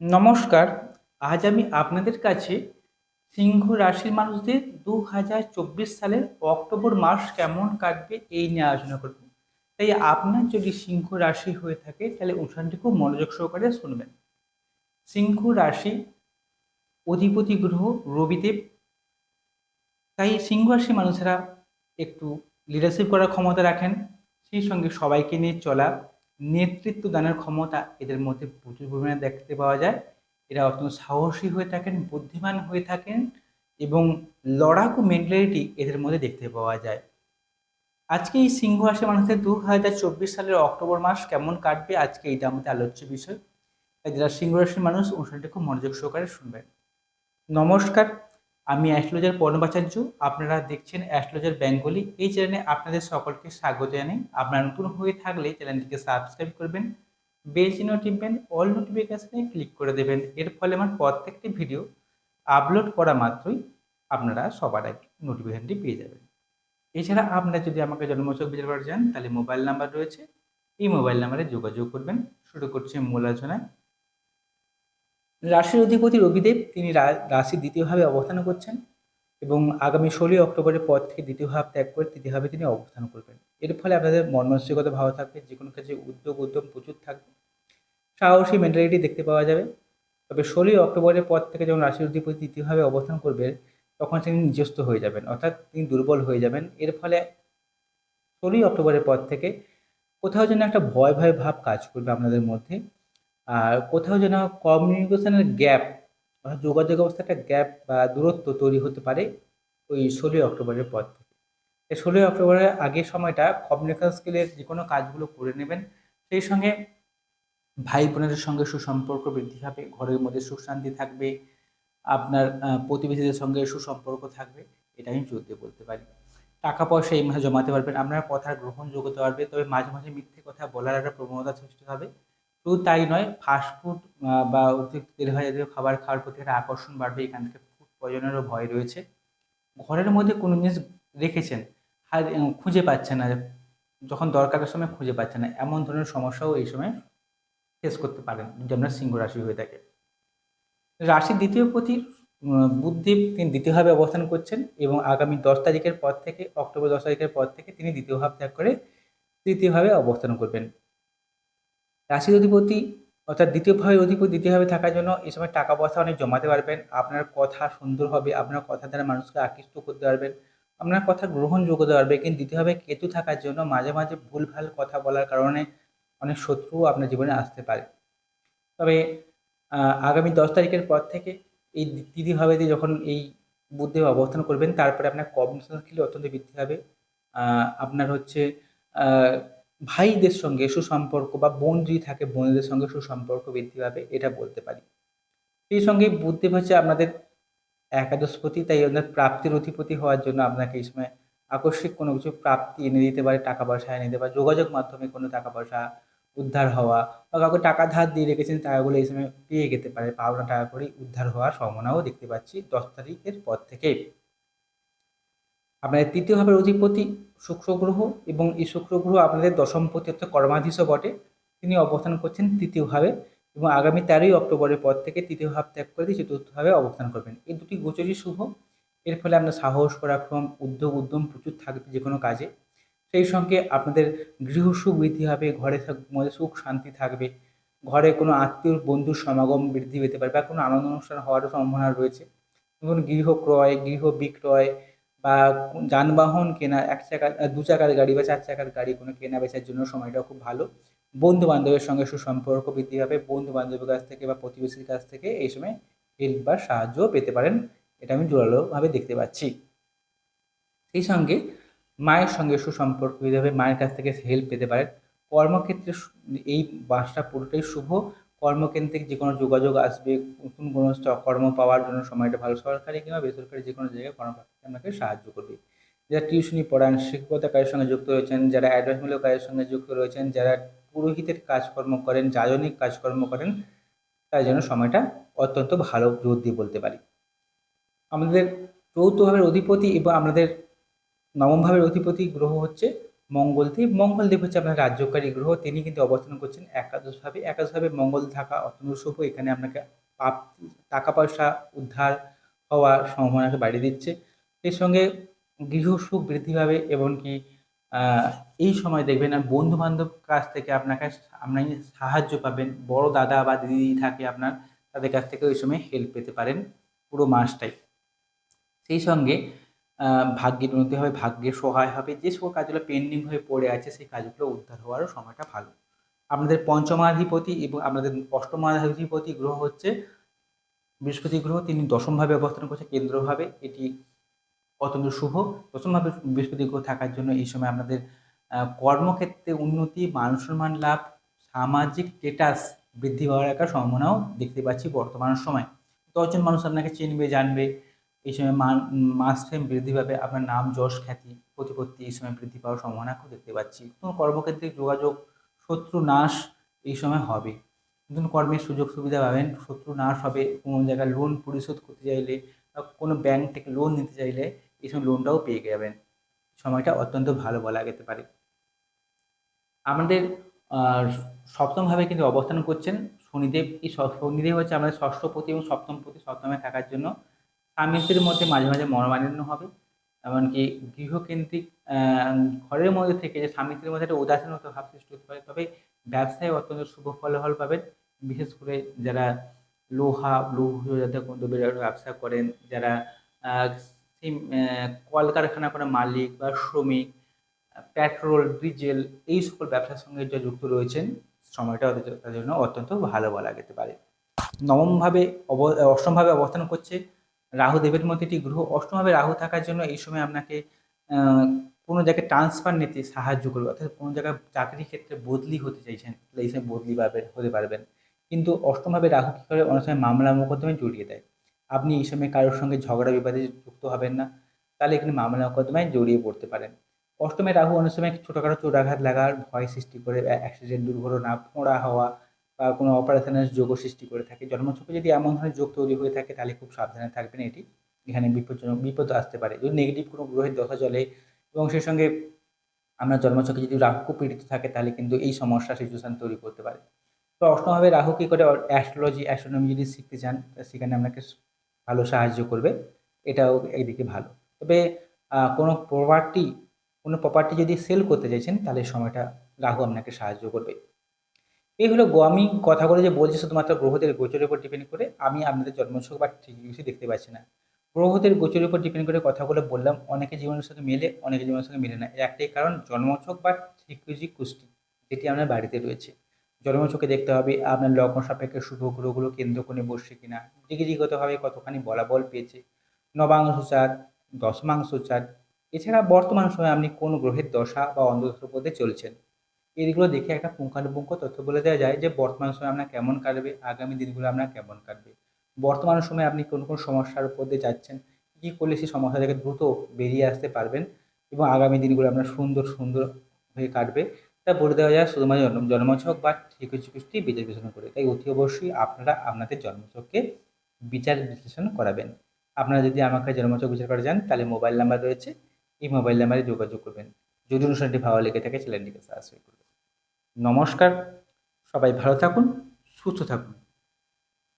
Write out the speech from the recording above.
নমস্কার, আজ আমি আপনাদের কাছে সিংহ রাশির মানুষদের দু হাজার চব্বিশ সালের অক্টোবর মাস কেমন কাটবে এই নিয়ে আলোচনা করব। তাই আপনার যদি সিংহ রাশি হয়ে থাকে, তাহলে অনুষ্ঠানটি খুব মনোযোগ সহকারে শুনবেন। সিংহ রাশি অধিপতি গ্রহ রবিদেব। তাই সিংহ রাশি মানুষেরা একটু লিডারশিপ করার ক্ষমতা রাখেন। সেই সঙ্গে সবাইকে নিয়ে চলা নেতৃত্ব দানের ক্ষমতা এদের মধ্যে প্রচুর পরিমাণে দেখতে পাওয়া যায়। এরা অত্যন্ত সাহসী হয়ে থাকেন, বুদ্ধিমান হয়ে থাকেন এবং লড়াকু মেন্টালিটি এদের মধ্যে দেখতে পাওয়া যায়। আজকে এই সিংহ রাশি মানুষদের দু হাজার চব্বিশ সালের অক্টোবর মাস কেমন কাটবে আজকে এইটা আমাদের আলোচ্য বিষয়। তাই যারা সিংহ রাশির মানুষ অনুষ্ঠানটি খুব মনোযোগ সহকারে শুনবেন। নমস্কার আমি অ্যাস্ট্রোলজার পর্ণবাচার্য আপনারা দেখছেন অ্যাস্ট্রোলজার বেঙ্গলি। এই চ্যানেলে আপনাদের সকলকে স্বাগত জানাই। আপনারা নতুন হয়ে থাকলে চ্যানেলটিকে সাবস্ক্রাইব করবেন, বেল চিহ্ন টিপবেন, অল নোটিফিকেশানে ক্লিক করে দেবেন। এর ফলে আমার প্রত্যেকটি ভিডিও আপলোড করা মাত্রই আপনারা সবার আগে নোটিফিকেশানটি পেয়ে যাবেন। এছাড়া আপনারা যদি আমাকে জন্মচক বিচার করা যান তাহলে মোবাইল নাম্বার রয়েছে। এই মোবাইল নাম্বারে যোগাযোগ করবেন। শুরু করছি মূল আলোচনায়। রাশির অধিপতি রবিদেব তিনি রাশির দ্বিতীয়ভাবে অবস্থান করছেন এবং আগামী ষোলোই অক্টোবরের পর থেকে দ্বিতীয় ভাব ত্যাগ করে তৃতীয় ভাবে তিনি অবস্থান করবেন। এর ফলে আপনাদের মন মানসিকতা ভালো থাকবে যে কোনো কাজে উদ্যোগ, উদ্যম প্রচুর থাকবে। সাহসী মেন্টালিটি দেখতে পাওয়া যাবে। তবে ষোলোই অক্টোবরের পর থেকে যখন রাশির অধিপতি তৃতীয়ভাবে অবস্থান করবেন, তখন তিনি নিজস্ব হয়ে যাবেন, অর্থাৎ তিনি দুর্বল হয়ে যাবেন। এর ফলে ষোলোই অক্টোবরের পর থেকে কোথাও যেন একটা ভয় ভয়, ভাব কাজ করবে আপনাদের মধ্যে। কোথাও যেন কমিউনিকেশনের গ্যাপ যোগাযোগ অবস্থা একটা গ্যাপ বা দূরত্ব তৈরি হতে পারে ওই ষোলোই অক্টোবরের পর থেকে। এই ষোলোই অক্টোবরের আগের সময়টা কমিউনিকেশন স্কিলের যে কোনো কাজগুলো করে নেবেন, সেই সঙ্গে ভাই বোনের সঙ্গে সুসম্পর্ক বৃদ্ধি হবে, ঘরের মধ্যে সুখ শান্তি থাকবে, আপনার প্রতিবেশীদের সঙ্গে সুসম্পর্ক থাকবে, এটা আমি দিয়ে বলতে পারি। টাকা পয়সা এই মাসে জমাতে পারবেন, আপনার কথার গ্রহণযোগ্যতা বাড়বে তবে মাঝে মাঝে মিথ্যে কথা বলার একটা প্রবণতা সৃষ্টি হবে। শুধু তাই নয় ফাস্টফুড বা অতিরিক্ত তেল জাতীয় খাবার খাওয়ার প্রতি একটা আকর্ষণ বাড়বে, এখান থেকে ফুড পয়জনেরও ভয় রয়েছে। ঘরের মধ্যে কোনো জিনিস রেখেছেন খুঁজে পাচ্ছেন না, যখন দরকারের সময় খুঁজে পাচ্ছেন না, এমন ধরনের সমস্যাও এই সময় ফেস করতে পারেন, যদি আপনার সিংহ রাশি হয়ে থাকে। রাশির দ্বিতীয় প্রতি বুধদেব তিনি দ্বিতীয়ভাবে অবস্থান করছেন এবং আগামী দশ তারিখের পর থেকে, অক্টোবর দশ তারিখের পর থেকে তিনি দ্বিতীয় ভাব ত্যাগ করে তৃতীয়ভাবে অবস্থান করবেন। রাশির অধিপতি অর্থাৎ দ্বিতীয়ভাবে অধিপতি দ্বিতীয়ভাবে থাকার জন্য এই সময় টাকা পয়সা অনেক জমাতে পারবেন। আপনার কথা সুন্দর হবে, আপনার কথা দ্বারা মানুষকে আকৃষ্ট করতে পারবেন, আপনার কথা গ্রহণযোগ্য হতে পারবে। কিন্তু দ্বিতীয়ভাবে কেতু থাকার জন্য মাঝে মাঝে ভুলভাল কথা বলার কারণে অনেক শত্রু আপনার জীবনে আসতে পারে। তবে আগামী দশ তারিখের পর থেকে এই তৃতীয়ভাবে যখন এই বুদ্ধি অবস্থান করবেন, তারপরে আপনার কমিউনিকেশন স্কিল অত্যন্ত বৃদ্ধি হবে আপনার হচ্ছে ভাইদের সঙ্গে সুসম্পর্ক বা বোন যদি থাকে বোনদের সঙ্গে সুসম্পর্ক বৃদ্ধি পাবে এটা বলতে পারি। সেই সঙ্গে বুদ্ধি হচ্ছে আপনাদের একাদশপতি, তাই আপনার প্রাপ্তির অধিপতি হওয়ার জন্য আপনাকে এই সময় আকস্মিক কোনো কিছু প্রাপ্তি এনে দিতে পারে, টাকা পয়সা এনে দিতে পারে, যোগাযোগ মাধ্যমে কোনো টাকা পয়সা উদ্ধার হওয়া বা কাউকে টাকা ধার দিয়ে রেখেছেন টাকাগুলো এই সময় পেয়ে যেতে পারে। পাওনা টাকা করে উদ্ধার হওয়ার সম্ভাবনাও দেখতে পাচ্ছি দশ তারিখের পর থেকে। আপনাদের তৃতীয় ভাবের অধিপতি শুক্র গ্রহ এবং এই শুক্র গ্রহ আপনাদের দশমপতি অর্থাৎ কর্মাধীশও বটে। তিনি অবস্থান করছেন তৃতীয়ভাবে এবং আগামী তেরোই অক্টোবরের পর থেকে তৃতীয় ভাব ত্যাগ করে দিয়ে চতুর্থভাবে অবস্থান করবেন। এই দুটি গোচরই শুভ। এর ফলে আপনার সাহস, পরাক্রম, উদ্যোগ, উদ্যম প্রচুর থাকবে যে কোনো কাজে। সেই সঙ্গে আপনাদের গৃহসুখ বৃদ্ধি হবে, ঘরে মধ্যে সুখ, শান্তি থাকবে। ঘরে কোনো আত্মীয়, বন্ধুর সমাগম বৃদ্ধি পেতে পারে বা কোনো আনন্দ অনুষ্ঠান হওয়ারও সম্ভাবনা রয়েছে। যেমন গৃহ ক্রয়, গৃহ বিক্রয় বা যানবাহন কেনা এক চাকার দু চাকার গাড়ি বা চার চাকার গাড়ি কোনো কেনা বেচার জন্য সময়টা খুব ভালো। বন্ধু বান্ধবের সঙ্গে সুসম্পর্ক বৃদ্ধি হবে বন্ধু বান্ধবের কাছ থেকে বা প্রতিবেশীর কাছ থেকে এই সময় হেল্প বা সাহায্য পেতে পারেন। এটা আমি জোরালোভাবে দেখতে পাচ্ছি। সেই সঙ্গে মায়ের সঙ্গে সুসম্পর্ক বৃদ্ধি হবে মায়ের কাছ থেকে হেল্প পেতে পারেন। কর্মক্ষেত্রে এই মাসটা পুরোটাই শুভ। কর্মকেন্দ্রিক যে কোনো যোগাযোগ আসবে, নতুন কোনো কর্ম পাওয়ার জন্য সময়টা ভালো সরকারি কিংবা বেসরকারি যে কোনো জায়গায় কর্মপ্রাপ্তি আপনাকে সাহায্য করবে। যারা টিউশনি পড়ান, শিক্ষকতা কাজের সঙ্গে যুক্ত রয়েছেন, যারা অ্যাডভাইসমূলক কাজের সঙ্গে যুক্ত রয়েছেন, যারা পুরোহিতের কাজকর্ম করেন, যাজনিক কাজকর্ম করেন তার জন্য সময়টা অত্যন্ত ভালো জোর দিয়ে বলতে পারি। আমাদের চৌথভাবের অধিপতি এবং আমাদের নবম ভাবের অধিপতি গ্রহ হচ্ছে মঙ্গলদেব মঙ্গলদেব হচ্ছে আপনার রাজ্যকারী গ্রহ। তিনি কিন্তু অবস্থান করছেন একাদশভাবে। একাদশভাবে মঙ্গল থাকা অত্যন্ত শুভ। এখানে আপনাকে পাপ টাকা পয়সা উদ্ধার হওয়ার সম্ভাবনাকে বাড়িয়ে দিচ্ছে। এর সঙ্গে গৃহ সুখ বৃদ্ধি পাবে এমনকি আহ, এই সময় দেখবেন বন্ধু বান্ধব কাছ থেকে আপনাকে আপনি সাহায্য পাবেন। বড় দাদা বা দিদি থাকে আপনার তাদের কাছ থেকে ওই সময় হেল্প পেতে পারেন পুরো মাসটাই। সেই সঙ্গে ভাগ্যের উন্নতি হবে, ভাগ্যের সহায় হবে, যে সকল কাজগুলো পেন্ডিং হয়ে পড়ে আছে, সেই কাজগুলো উদ্ধার হওয়ারও সময়টা ভালো। আপনাদের পঞ্চমাধিপতি এবং আপনাদের অষ্টমাধিপতি গ্রহ হচ্ছে বৃহস্পতি গ্রহ, তিনি দশমভাবে অবস্থান করছে কেন্দ্রভাবে, এটি অত্যন্ত শুভ। দশমভাবে বৃহস্পতি গ্রহ থাকার জন্য এই সময় আপনাদের কর্মক্ষেত্রে উন্নতি, মান সম্মান লাভ, সামাজিক স্টেটাস বৃদ্ধি পাওয়ার একটা সম্ভাবনাও দেখতে পাচ্ছি বর্তমান সময়। দশজন মানুষ আপনাকে চিনবে, জানবে এই সময় মাস ফেম বৃদ্ধি পাবে, আপনার নাম যশ খ্যাতি, প্রতিপত্তি এই সময় বৃদ্ধি পাওয়ার সম্ভাবনা দেখতে পাচ্ছি। কোনো কর্মক্ষেত্রে যোগাযোগ, শত্রু নাশ এই সময় হবে। নতুন কর্মের সুযোগ সুবিধা পাবেন, শত্রু নাশ হবে, কোনো জায়গায় লোন পরিশোধ করতে চাইলে বা কোনো ব্যাংক থেকে লোন নিতে চাইলে এই সময় লোনটাও পেয়ে যাবেন। সময়টা অত্যন্ত ভালো বলা যেতে পারে। আমাদের সপ্তমভাবে কিন্তু অবস্থান করছেন শনিদেব। এই শনিদেব হচ্ছে আমাদের ষষ্ঠপতি এবং সপ্তমপতি সপ্তমে থাকার জন্য স্বামী মধ্যে মাঝে মাঝে মনোমালিন্য হবে। এমনকি গৃহকেন্দ্রিক ঘরের মধ্যে থেকে যে স্বামী মধ্যে একটা উদাসীনতা ভাব সৃষ্টি হতে পারে, তবে ব্যবসায় অত্যন্ত শুভ ফলাফল পাবেন। বিশেষ করে যারা লোহা, লৌহ জাতীয় ব্যবসা করেন, যারা সেই কলকারখানা করা মালিক বা শ্রমিক, পেট্রোল, ডিজেল এই সকল ব্যবসার সঙ্গে যা যুক্ত রয়েছেন, সময়টা তাদের জন্য অত্যন্ত ভালো বলা যেতে পারে। নবমভাবে অব, অষ্টমভাবে অবস্থান করছে রাহু দেবের মধ্যে একটি গ্রহ অষ্টমভাবে রাহু থাকার জন্য এই সময় আপনাকে কোনো জায়গায় ট্রান্সফার নিতে সাহায্য করবে। অর্থাৎ কোনো জায়গায় চাকরির ক্ষেত্রে বদলি হতে চাইছেন, এই সময় বদলি পাবেন, হতে পারবেন। কিন্তু অষ্টমভাবে রাহু কী করে? অনেক সময় মামলা মোকদ্দমায় জড়িয়ে দেয়। আপনি এই সময় কারোর সঙ্গে ঝগড়া বিবাদে যুক্ত হবেন না, তাহলে এখানে মামলা মোকদ্দমায় জড়িয়ে পড়তে পারেন। অষ্টমে রাহু অনেক সময় ছোটোখাটো চোরাঘাত লাগার ভয় সৃষ্টি করে অ্যাক্সিডেন্ট, দুর্ঘটনা ফোঁড়া হওয়া বা কোনো অপারেশনের যোগও সৃষ্টি করে থাকে। জন্মছকে যদি এমন ধরনের যোগ তৈরি হয়ে থাকে, তাহলে খুব সাবধানে থাকবেন এটি। এখানে বিপজ্জনক বিপদ আসতে পারে। যদি নেগেটিভ কোনো গ্রহের দশা চলে এবং সেই সঙ্গে আমরা জন্মছকে যদি রাহু পীড়িত থাকে, তাহলে কিন্তু এই সমস্যা সিচুয়েশন তৈরি করতে পারে। তো অষ্টমভাবে রাহু কী করে? অ্যাস্ট্রোলজি অ্যাস্ট্রোনমি যদি শিখতে চান সেখানে আপনাকে ভালো সাহায্য করবে। এটাও একদিকে ভালো। তবে কোনো প্রপার্টি কোনো প্রপার্টি যদি সেল করতে চাইছেন, তাহলে সময়টা রাহু আপনাকে সাহায্য করবে। এই হলো গো- আমি কথাগুলো যে বলছি শুধুমাত্র গ্রহদের গোচরের উপর ডিপেন্ড করে, আমি আপনাদের জন্মছক বা ঠিক কিছু দেখতে পাচ্ছি না। গ্রহদের গোচরের উপর ডিপেন্ড করে কথাগুলো বললাম, অনেকে জীবনের সঙ্গে মেলে, অনেকে জীবনের সঙ্গে মেলে না। একটাই কারণ, জন্মছক বা ঠিকুজি কুষ্টি, যেটি আপনার বাড়িতে রয়েছে। জন্মছকে দেখতে হবে, আপনার লগ্ন সাপেক্ষে শুভ গ্রহগুলো কেন্দ্র করে বসছে কিনা ডিগ্রিগতভাবে কতখানি বলাবল পেয়েছে। নবাংশ চার দশমাংশ চার এছাড়া বর্তমান সময়ে আপনি কোন গ্রহের দশা বা অন্ধদশার পথে চলছেন। এইগুলো দেখে একটা পুঙ্খানুপুঙ্খ তথ্য বলে দেওয়া যায় যে বর্তমান সময় আপনার কেমন কাটবে, আগামী দিনগুলো আপনার কেমন কাটবে। বর্তমান সময়ে আপনি কোন কোন সমস্যার উপর দিয়ে যাচ্ছেন, কী করলে সেই সমস্যা থেকে দ্রুত বেরিয়ে আসতে পারবেন এবং আগামী দিনগুলো আপনার সুন্দর সুন্দর হয়ে কাটবে, তা বলে দেওয়া যায় শুধুমাত্র জন্ম- জন্মছক বা ঠিকুচি বিচার বিশ্লেষণ করে। তাই অতি অবশ্যই আপনারা আপনাদের জন্মছককে বিচার বিশ্লেষণ করাবেন। আপনারা যদি আমাকে জন্মছক বিচার করা যান তাহলে মোবাইল নাম্বার রয়েছে। এই মোবাইল নাম্বারে যোগাযোগ করবেন। যদি অনুষ্ঠানটি ভালো লেগে থাকে, চ্যানেলটিকে সাবস্ক্রাইব করবেন নমস্কার সবাই ভালো থাকুন সুস্থ থাকুন।